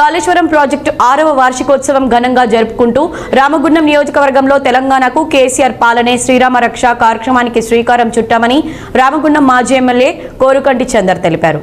Kaleshwaram project ఆరవ వార్షికోత్సవం ఘనంగా జరుపుకుంటూ రామగుండం నియోజకవర్గంలో తెలంగాణకు కేసీఆర్ పాలనే శ్రీరామ రక్ష కార్యక్రమానికి శ్రీకారం చుట్టామని రామగుండం మాజీ ఎమ్మెల్యే కోరుకంటి చందర్ తెలిపారు.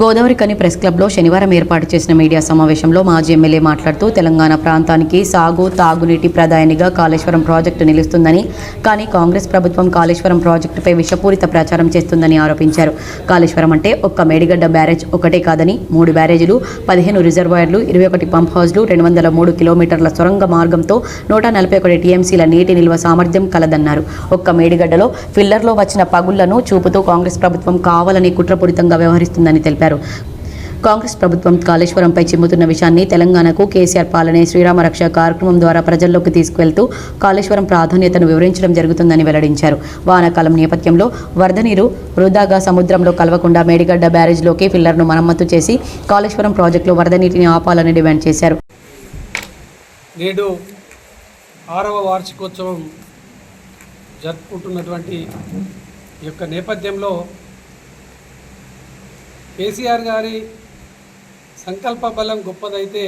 గోదావరి కని ప్రెస్ క్లబ్లో శనివారం ఏర్పాటు చేసిన మీడియా సమావేశంలో మాజీ ఎమ్మెల్యే మాట్లాడుతూ తెలంగాణ ప్రాంతానికి సాగు తాగునీటి ప్రధానిగా కాళేశ్వరం ప్రాజెక్టు నిలుస్తుందని కానీ కాంగ్రెస్ ప్రభుత్వం కాళేశ్వరం ప్రాజెక్టుపై విషపూరిత ప్రచారం చేస్తుందని ఆరోపించారు. కాళేశ్వరం అంటే ఒక్క మేడిగడ్డ బ్యారేజ్ ఒకటే కాదని మూడు బ్యారేజీలు పదిహేను రిజర్వాయర్లు ఇరవై ఒకటి పంప్ హౌజ్లు రెండు వందల మూడు కిలోమీటర్ల సొరంగ మార్గంతో నూట నలభై ఒకటి టీఎంసీల నీటి నిల్వ సామర్థ్యం కలదన్నారు. ఒక్క మేడిగడ్డలో ఫిల్లర్లో వచ్చిన పగుళ్ళను చూపుతూ కాంగ్రెస్ ప్రభుత్వం కావాలని కుట్రపూరితంగా వ్యవహరిస్తుందని తెలిపారు. కాంగ్రెస్ ప్రభుత్వం కాళేశ్వరంపై చిమ్ముతున్న విషయాన్ని తెలంగాణకు కేసీఆర్ పాలనే శ్రీరామ రక్ష కార్యక్రమం ద్వారా ప్రజల్లోకి తీసుకువెళ్తూ కాళేశ్వరం ప్రాధాన్యతను వివరించడం జరుగుతుందని వెల్లడించారు. వానాకాలం నేపథ్యంలో వరద నీరు వృధాగా సముద్రంలో కలవకుండా మేడిగడ్డ బ్యారేజ్లోకి ఫిల్లర్ను మరమ్మతు చేసి కాళేశ్వరం ప్రాజెక్టులో వరద నీటిని ఆపాలని డిమాండ్ చేశారు. నేడు ఆరవ వార్షికోత్సవం జరుపుకుంటున్నటువంటి ఈ యొక్క నేపథ్యంలో కేసీఆర్ గారి సంకల్ప బలం గొప్పదైతే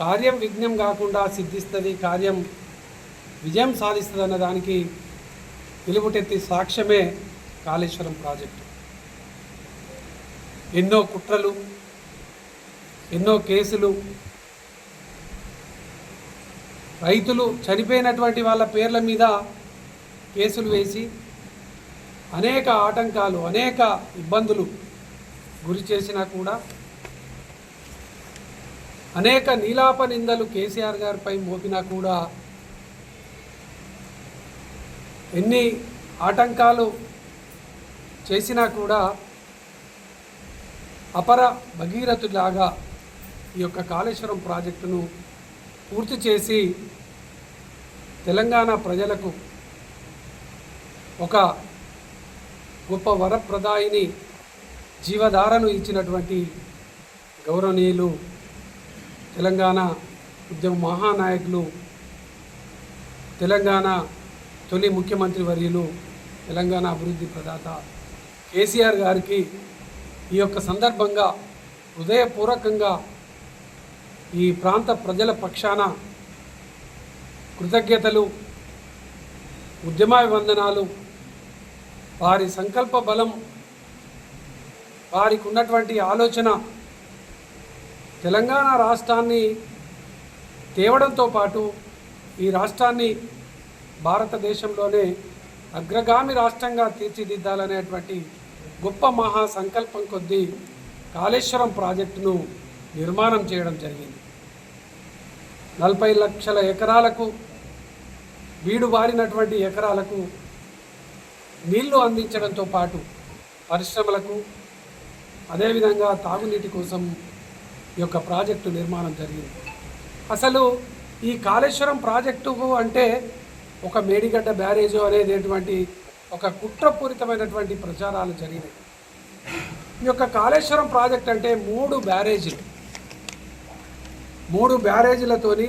కార్యం విఘ్నం కాకుండా సిద్ధిస్తుంది కార్యం విజయం సాధిస్తుంది అన్న దానికి వెలుగుటెత్తి సాక్ష్యమే కాళేశ్వరం ప్రాజెక్టు. ఎన్నో కుట్రలు ఎన్నో కేసులు రైతులు చనిపోయినటువంటి వాళ్ళ పేర్ల మీద కేసులు వేసి అనేక ఆటంకాలు అనేక ఇబ్బందులు గురి చేసినా కూడా అనేక నీలాప నిందలు కేసీఆర్ గారిపై మోపినా కూడా ఎన్ని ఆటంకాలు చేసినా కూడా అపర భగీరథులాగా ఈ యొక్క కాళేశ్వరం ప్రాజెక్టును పూర్తి చేసి తెలంగాణ ప్రజలకు ఒక గొప్ప వరప్రదాయిని జీవధారను ఇచ్చినటువంటి గౌరవనీయులు తెలంగాణ ఉద్యమ మహానాయకులు తెలంగాణ తొలి ముఖ్యమంత్రి వర్యులు తెలంగాణ అభివృద్ధి ప్రదాత కేసీఆర్ గారికి ఈ యొక్క సందర్భంగా హృదయపూర్వకంగా ఈ ప్రాంత ప్రజల పక్షాన కృతజ్ఞతలు ఉద్యమాభివందనాలు వారి సంకల్ప బలం వారికి ఉన్నటువంటి ఆలోచన తెలంగాణ రాష్ట్రాన్ని తేవడంతో పాటు ఈ రాష్ట్రాన్ని భారతదేశంలోనే అగ్రగామి రాష్ట్రంగా తీర్చిదిద్దాలనేటువంటి గొప్ప మహా సంకల్పం కొద్దీ కాళేశ్వరం ప్రాజెక్టును నిర్మాణం చేయడం జరిగింది. నలభై లక్షల ఎకరాలకు వీడు బారినటువంటి ఎకరాలకు నీళ్ళు అందించడంతో పాటు పరిశ్రమలకు అదేవిధంగా తాగునీటి కోసం ఈ యొక్క ప్రాజెక్టు నిర్మాణం జరిగింది. అసలు ఈ కాళేశ్వరం ప్రాజెక్టు అంటే ఒక మేడిగడ్డ బ్యారేజు అనేటువంటి ఒక కుట్రపూరితమైనటువంటి ప్రచారాలు జరిగినాయి. ఈ యొక్క కాళేశ్వరం ప్రాజెక్ట్ అంటే మూడు బ్యారేజీలు. మూడు బ్యారేజీలతోని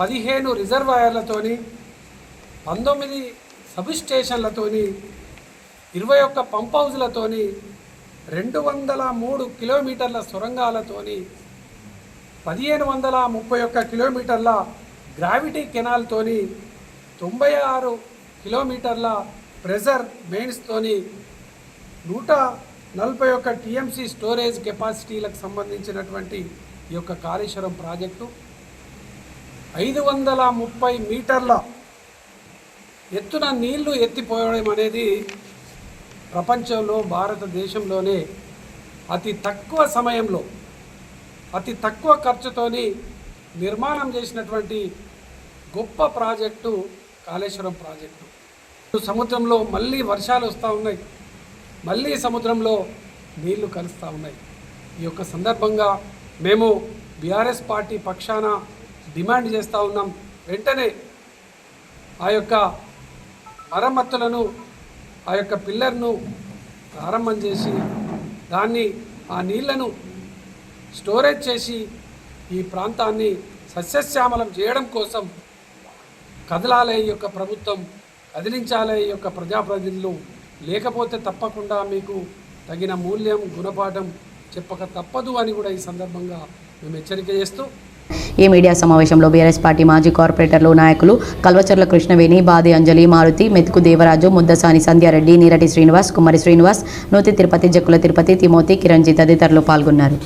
పదిహేను రిజర్వాయర్లతోని పంతొమ్మిది సబ్ స్టేషన్లతోని ఇరవై ఒక్క పంప్ హౌజ్లతోని రెండు వందల మూడు కిలోమీటర్ల సొరంగాలతోని పదిహేను వందల ముప్పై ఒక్క కిలోమీటర్ల గ్రావిటీ కెనాల్తోని తొంభై ఆరు కిలోమీటర్ల ప్రెజర్ మెయిన్స్తోని నూట నలభై ఒక్క టీఎంసీ స్టోరేజ్ కెపాసిటీలకు సంబంధించినటువంటి ఈ యొక్క కాళేశ్వరం ప్రాజెక్టు ఐదు వందల ముప్పై మీటర్ల ఎత్తున నీళ్ళు ఎత్తిపోయడం అనేది ప్రపంచంలో భారతదేశంలోనే అతి తక్కువ సమయంలో అతి తక్కువ ఖర్చుతోని నిర్మాణం చేసినటువంటి గొప్ప ప్రాజెక్టు కాళేశ్వరం ప్రాజెక్టు. సముద్రంలో మళ్ళీ వర్షాలు వస్తూ ఉన్నాయి. మళ్ళీ సముద్రంలో నీళ్ళు కలుస్తూ ఉన్నాయి. ఈ యొక్క సందర్భంగా మేము బీఆర్ఎస్ పార్టీ పక్షాన డిమాండ్ చేస్తూ ఉన్నాం. వెంటనే ఆ యొక్క మరమ్మతులను ఆ యొక్క పిల్లర్ను ప్రారంభం చేసి దాన్ని ఆ నీళ్ళను స్టోరేజ్ చేసి ఈ ప్రాంతాన్ని సస్యశ్యామలం చేయడం కోసం కదలాలే ఈ యొక్క ప్రభుత్వం కదిలించాలే ఈ యొక్క ప్రజాప్రతినిధులు. లేకపోతే తప్పకుండా మీకు తగిన మూల్యం గుణపాఠం చెప్పక తప్పదు అని కూడా ఈ సందర్భంగా మేము హెచ్చరిక చేస్తూ ఈ మీడియా సమావేశంలో బీఆర్ఎస్ పార్టీ మాజీ కార్పొరేటర్లు నాయకులు కల్వచర్ల కృష్ణవేణి బాది అంజలి మారుతి మెతుకు దేవరాజు ముద్దసాని సంధ్యారెడ్డి నీరటి శ్రీనివాస్ కుమారి శ్రీనివాస్ నూతి తిరుపతి జక్కుల తిరుపతి తిమోతి కిరణ్జీ తదితరులు పాల్గొన్నారు.